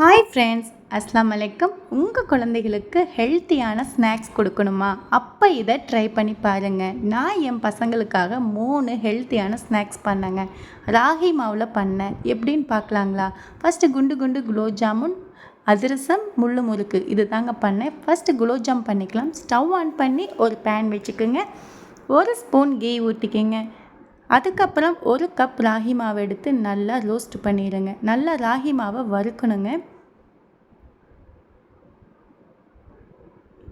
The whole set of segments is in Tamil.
ஹாய் ஃப்ரெண்ட்ஸ் அஸ்லாம் வலைக்கம் உங்கள் குழந்தைகளுக்கு ஹெல்த்தியான ஸ்நாக்ஸ் கொடுக்கணுமா? அப்போ இதை ட்ரை பண்ணி பாருங்கள் நான் என் பசங்களுக்காக மூணு ஹெல்த்தியான ஸ்நாக்ஸ் பண்ணேங்க. ராகி மாவில் பண்ணேன் எப்படின்னு பார்க்கலாங்களா? ஃபஸ்ட்டு குண்டு குண்டு குலோப் ஜாமுன் அதிரசம் முள்ளு முறுக்கு. இது தாங்க பண்ணேன் ஃபஸ்ட்டு குலோப்ஜாம் பண்ணிக்கலாம். ஸ்டவ் ஆன் பண்ணி ஒரு பேன் வச்சுக்கோங்க. ஒரு ஸ்பூன் கீ ஊற்றிக்கங்க அதுக்கப்புறம் ஒரு கப் ராகி மாவு எடுத்து நல்லா ரோஸ்ட் பண்ணிடுங்க நல்லா ராகி மாவை வறுக்கணுங்க.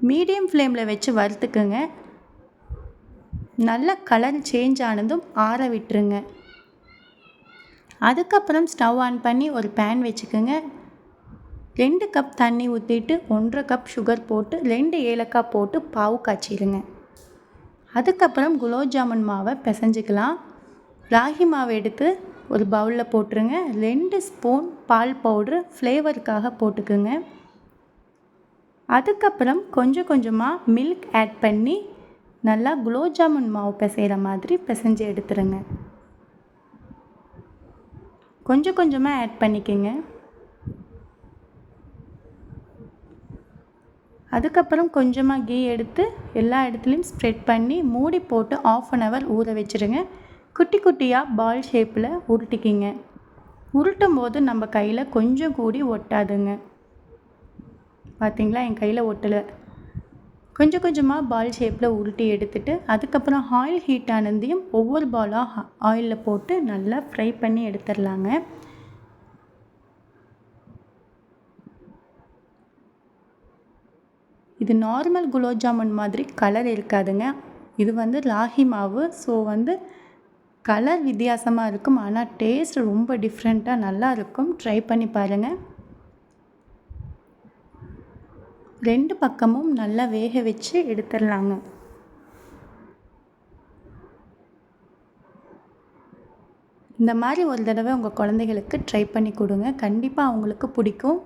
மீடியம் ஃப்ளேமில் வச்சு வறுத்துக்குங்க. நல்ல கலர் சேஞ்ச் ஆனதும் ஆற விட்டுருங்க. அதுக்கப்புறம் ஸ்டவ் ஆன் பண்ணி ஒரு பேன் வச்சுக்கோங்க. ரெண்டு கப் தண்ணி ஊற்றிட்டு ஒன்றரை கப் சுகர் போட்டு ரெண்டு ஏலக்காய் போட்டு பாவு காய்ச்சிடுங்க அதுக்கப்புறம் குலோப் ஜாமுன் மாவை பிசைஞ்சிக்கலாம். ராகி மாவை எடுத்து ஒரு பவுலில் போட்டுருங்க. ரெண்டு ஸ்பூன் பால் பவுட்ரு ஃப்ளேவருக்காக போட்டுக்குங்க. அதுக்கப்புறம் கொஞ்சம் கொஞ்சமாக மில்க் ஆட் பண்ணி நல்லா குலோப் ஜாமுன் மாவு பிசைகிற மாதிரி பிசைஞ்சு எடுத்துருங்க. கொஞ்சம் கொஞ்சமாக ஆட் பண்ணிக்கோங்க. அதுக்கப்புறம் கொஞ்சமாக கீ எடுத்து எல்லா இடத்துலையும் ஸ்ப்ரெட் பண்ணி மூடி போட்டு ஆஃப் அன் ஹவர் ஊற வச்சுருங்க. குட்டி குட்டியாக பால் ஷேப்பில் உருட்டிக்கிங்க. உருட்டும் போது நம்ம கையில் கொஞ்சம் கூடி ஒட்டாதுங்க. பார்த்திங்களா என் கையில் ஒட்டலை. கொஞ்சம் கொஞ்சமாக பால் ஷேப்பில் உருட்டி எடுத்துட்டு அதுக்கப்புறம் ஆயில் ஹீட் ஆனதையும் ஒவ்வொரு பாலாக ஆயிலில் போட்டு நல்லா ஃப்ரை பண்ணி எடுத்துடலாங்க. இது நார்மல் குலோப் ஜாமுன் மாதிரி கலர் இருக்காதுங்க. இது வந்து ராகி மாவு. ஸோ வந்து கலர் வித்தியாசமாக இருக்கும். ஆனால் டேஸ்ட் ரொம்ப டிஃப்ரெண்ட்டாக நல்லா இருக்கும். ட்ரை பண்ணி பாருங்கள் ரெண்டு பக்கமும் நல்லா வேக வச்சு எடுத்துடலாங்க. இந்த மாதிரி ஒரு தடவை உங்கள் குழந்தைகளுக்கு ட்ரை பண்ணி கொடுங்க. கண்டிப்பாக அவங்களுக்கு பிடிக்கும்.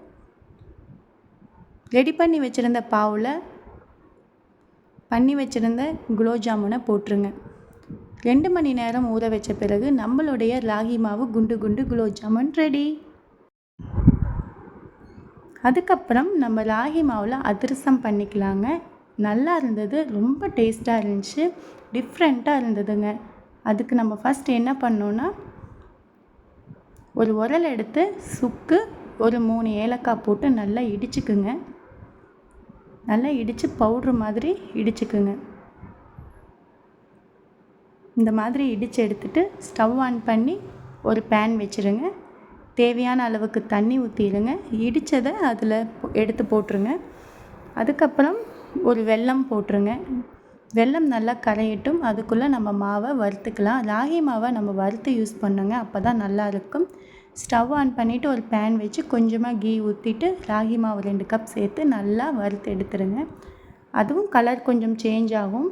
ரெடி பண்ணி வச்சுருந்த பாவில் பண்ணி வச்சுருந்த குலோப் ஜாமுனை போட்டுருங்க. ரெண்டு மணி நேரம் ஊற வச்ச பிறகு நம்மளுடைய ராகி மாவு குண்டு குண்டு குலோப் ஜாமுன் ரெடி. அதுக்கப்புறம் நம்ம ராகி மாவில் அதிரசம் பண்ணிக்கலாங்க. நல்லா இருந்தது ரொம்ப டேஸ்ட்டாக இருந்துச்சு டிஃப்ரெண்ட்டாக இருந்ததுங்க. அதுக்கு நம்ம ஃபஸ்ட் என்ன பண்ணோன்னா ஒரு உரல் எடுத்து சுக்கு ஒரு மூணு ஏலக்காய் போட்டு நல்லா இடிச்சுக்குங்க. நல்லா இடித்து பவுட்ரு மாதிரி இடிச்சுக்குங்க. இந்த மாதிரி இடித்து எடுத்துட்டு ஸ்டவ் ஆன் பண்ணி ஒரு பேன் வச்சுருங்க. தேவையான அளவுக்கு தண்ணி ஊற்றிடுங்க இடித்ததை அதில் எடுத்து போட்டுருங்க. அதுக்கப்புறம் ஒரு வெல்லம் போட்டுருங்க. வெல்லம் நல்லா கரையட்டும். அதுக்குள்ளே நம்ம மாவை வறுத்துக்கலாம். ராகி மாவை நம்ம வறுத்து யூஸ் பண்ணுங்க. அப்போ தான் நல்லாயிருக்கும் ஸ்டவ் ஆன் பண்ணிவிட்டு ஒரு பேன் வச்சு கொஞ்சமாக கீ ஊற்றிட்டு ராகி மாவு ரெண்டு கப் சேர்த்து நல்லா வறுத்து எடுத்துருங்க. அதுவும் கலர் கொஞ்சம் சேஞ்ச் ஆகும்.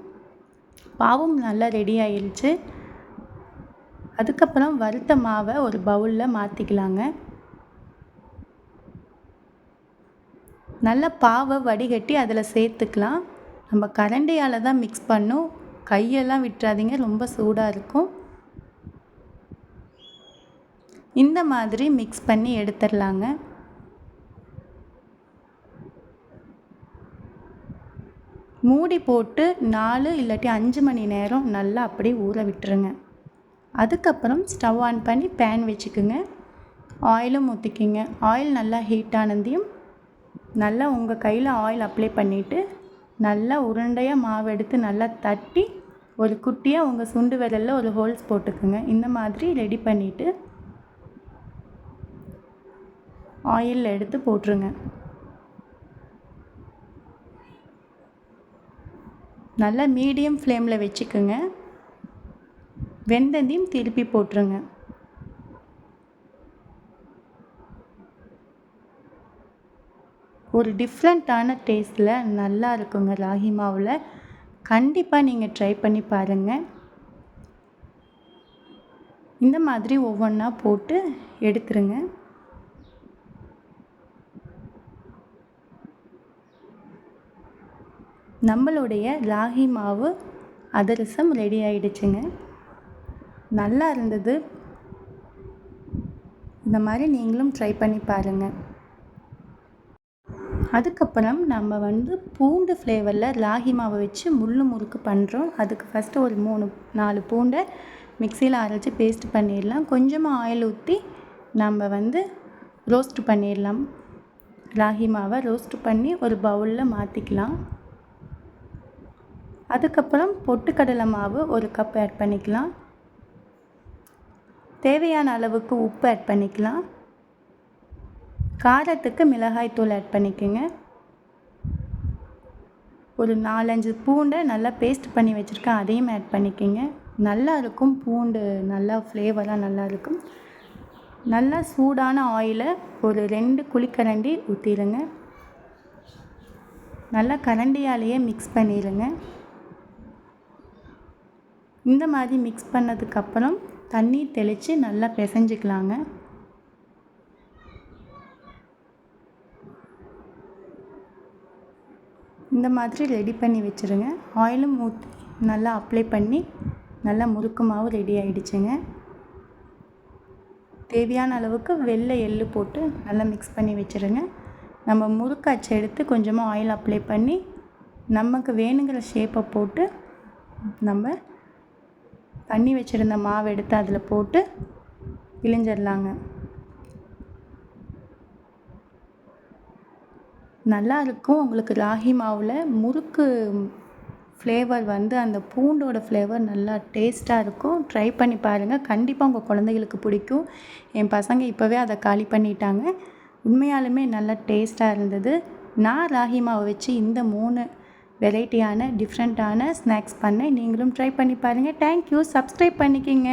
பாவும் நல்லா ரெடி ஆயிடுச்சு அதுக்கப்புறம் வறுத்த மாவை ஒரு பவுலில் மாற்றிக்கலாங்க நல்லா பாவை வடிகட்டி அதில் சேர்த்துக்கலாம். நம்ம கரண்டியால் தான் மிக்ஸ் பண்ணும். கையெல்லாம் விட்டுறாதீங்க ரொம்ப சூடாக இருக்கும். இந்த மாதிரி மிக்ஸ் பண்ணி எடுத்துடலாங்க. மூடி போட்டு நாலு இல்லாட்டி அஞ்சு மணி நேரம் நல்லா அப்படியே ஊற விட்டுருங்க. அதுக்கப்புறம் ஸ்டவ் ஆன் பண்ணி பேன் வச்சுக்குங்க. ஆயிலும் ஊற்றிக்கிங்க ஆயில் நல்லா ஹீட் ஆனதையும் நல்லா உங்கள் கையில் ஆயில் அப்ளை பண்ணிவிட்டு நல்லா உருண்டையாக மாவு எடுத்து நல்லா தட்டி ஒரு குட்டியாக உங்கள் சுண்டு விரலில் ஒரு ஹோல்ஸ் போட்டுக்குங்க. இந்த மாதிரி ரெடி பண்ணிவிட்டு ஆயிலில் எடுத்து போட்டுருங்க. நல்லா மீடியம் ஃப்ளேமில் வச்சுக்கோங்க. வெந்தந்தையும் திருப்பி போட்டுருங்க. ஒரு டிஃப்ரெண்ட்டான டேஸ்ட்டில் நல்லா இருக்குங்க ராகி மாவில். கண்டிப்பாக நீங்கள் ட்ரை பண்ணி பாருங்கள் இந்த மாதிரி ஒவ்வொன்றா போட்டு எடுத்துருங்க. நம்மளுடைய ராகி மாவு அதிரசம் ரெடி ஆயிடுச்சுங்க. நல்லா இருந்தது. இந்த மாதிரி நீங்களும் ட்ரை பண்ணி பாருங்கள் அதுக்கப்புறம் நம்ம வந்து பூண்டு ஃப்ளேவரில் ராகி மாவை வச்சு முள்ளு முறுக்கு பண்ணுறோம் அதுக்கு ஃபஸ்ட்டு ஒரு மூணு நாலு பூண்டை மிக்சியில் அரைச்சி பேஸ்ட் பண்ணிடலாம். கொஞ்சமாக ஆயில் ஊற்றி நம்ம வந்து ரோஸ்ட் பண்ணிடலாம். ராகி மாவை ரோஸ்ட் பண்ணி ஒரு பவுலில் மாற்றிக்கலாம் அதுக்கப்புறம் பொட்டுக்கடலை மாவு ஒரு கப் ஆட் பண்ணிக்கலாம். தேவையான அளவுக்கு உப்பு ஆட் பண்ணிக்கலாம். காரத்துக்கு மிளகாய் தூள் ஆட் பண்ணிக்கோங்க. ஒரு நாலஞ்சு பூண்டை நல்லா பேஸ்ட் பண்ணி வச்சுருக்கேன் அதையும் ஆட் பண்ணிக்கோங்க. நல்லா இருக்கும் பூண்டு நல்லா ஃப்ளேவராக நல்லா இருக்கும். நல்லா சூடான ஆயிலை ஒரு ரெண்டு குழிக்கரண்டி ஊற்றிடுங்க நல்லா கரண்டியாலேயே மிக்ஸ் பண்ணிடுங்க இந்த மாதிரி மிக்ஸ் பண்ணதுக்கப்புறம் தண்ணி தெளித்து நல்லா பிசைஞ்சிக்கலாங்க. இந்த மாதிரி ரெடி பண்ணி வச்சுருங்க. ஆயிலும் ஊற்றி நல்லா அப்ளை பண்ணி நல்லா முறுக்கு மாவு ரெடி ஆகிடுச்சுங்க தேவையான அளவுக்கு வெள்ளை எள்ளு போட்டு நல்லா மிக்ஸ் பண்ணி வச்சுருங்க. நம்ம முறுக்கு அச்சு எடுத்து கொஞ்சமாக ஆயில் அப்ளை பண்ணி நமக்கு வேணுங்கிற ஷேப்பை போட்டு நம்ம பண்ணி வச்சுருந்த மாவு எடுத்து அதில் போட்டு பிழிஞ்சிடலாங்க நல்லா இருக்கும். உங்களுக்கு ராகி மாவில் முறுக்கு ஃப்ளேவர் வந்து அந்த பூண்டோட ஃப்ளேவர் நல்லா டேஸ்ட்டாக இருக்கும். ட்ரை பண்ணி பாருங்கள் கண்டிப்பாக உங்கள் குழந்தைகளுக்கு பிடிக்கும். என் பசங்க இப்போவே அதை காலி பண்ணிட்டாங்க. உண்மையாலுமே நல்லா டேஸ்ட்டாக இருந்தது. நான் ராகி மாவை வச்சு இந்த மூணு வெரைட்டியான டிஃப்ரெண்ட்டான ஸ்நாக்ஸ் பண்ணேன் நீங்களும் ட்ரை பண்ணி பாருங்கள் தேங்க்யூ சப்ஸ்கிரைப் பண்ணிக்கிங்க.